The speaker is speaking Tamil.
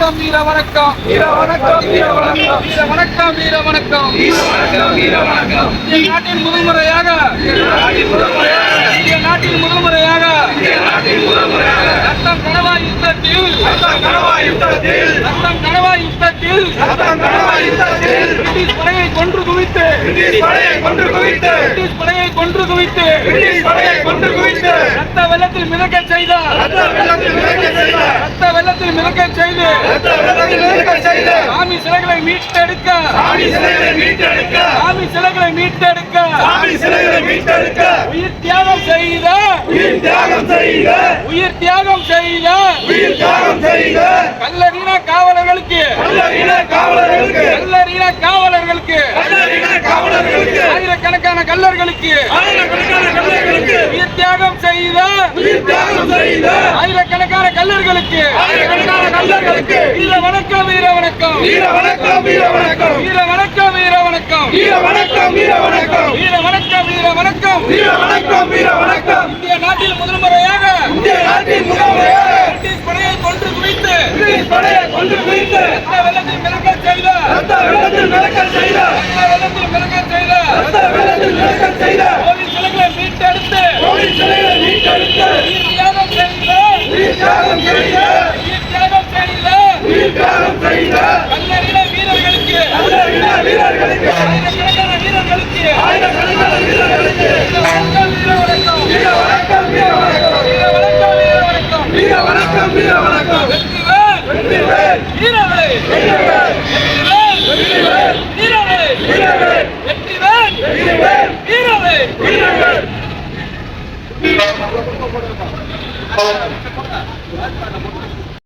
வணக்கம் வீர வணக்கம். வீர வணக்கம் வீர வணக்கம். வீர வணக்கம் வீர வணக்கம். வீர வணக்கம் வீர வணக்கம். இந்திய நாட்டின் முதல் முறையாக நாட்டின் முதன்முறையாக இந்திய நாட்டின் முதல் முறையாக இந்திய நாட்டின் முதன்முறையாக ரத்தம் கனவா யுத்தத்தில். ரத்தம் கனவா யுத்தத்தில். ரத்தம் கனவா யுத்தத்தில். ரத்தம் கனவா யுத்தத்தில் பிரிட்டிஷ் படையை கொன்று குவித்து பிரிட்டிஷ் படையை கொன்று குவித்து பிரிட்டிஷ் படையை கொன்று குவித்து பிரிட்டிஷ் படையை கொன்று குவித்து ரத்த வெள்ளத்தில் மிதக்க செய்த ரத்த வெள்ளத்தில் மிதக்க செய்த ரத்த வெள்ளத்தில் மிதக்க செய்து ரத்த வெள்ளத்தில் மிதக்க செய்த சாமி சிலைகளை மீட்டெடுக்க சாமி சிலைகளை மீட்டெடுக்க சாமி சிலைகளை மீட்டெடுக்க சாமி சிலைகளை மீட்டெடுக்க உயிர் தியாகம் செய்த உயிர் தியாகம் செய்த உயிர் தியாகம் செய்த உயிர் தியாகம் செய்த கல்லறீன காவலர்களுக்கு கல்லறின காவலர்களுக்கு கல்லறீன காவலர்களுக்கு கல்லறின காவலர்களுக்கு ஆயிரக்கணக்கான கல்லர்களுக்கு உயிர் தியாகம் செய்த உயிர் தியாகம் செய்த ஆயிரக்கணக்கான கல்லர்களுக்கு ஆயிரக்கணக்கான கல்லர்களுக்கு வீர வணக்கம் வீர வணக்கம். வீர வணக்கம் வீர வணக்கம். வீர வணக்கம் வீர வணக்கம். வீர வணக்கம் வீர வணக்கம். வீர வணக்கம் வீர வணக்கம். வீர வணக்கம் வீர வணக்கம். இந்திய நாட்டில் முதல் முறையாக இந்திய நாட்டின் முதல்வரையாக பிரிட்டிஷ் படையை கொன்று குவித்து பிரிட்டிஷ் படையை கொண்டு குவித்து வெள்ளத்தில் மிதக்க செய்த வெள்ளத்தில் மிதக்கல் செய்த வெள்ளத்தில் வீரத்தியாகம் செய்த வீரத்தியாகம் செய்த வீரத்தியாகம் செய்த கல்லறின வீரர்களுக்கு! கல்லறின வீரர்களுக்கு! ஆயிரக்கணக்கான வீரர்களுக்கு! ஆயிரக்கணக்கான வீரர்களுக்கு! வீர வணக்கம் வீர வணக்கம்! வீர வணக்கம் வீர வணக்கம்! வீர Thank you.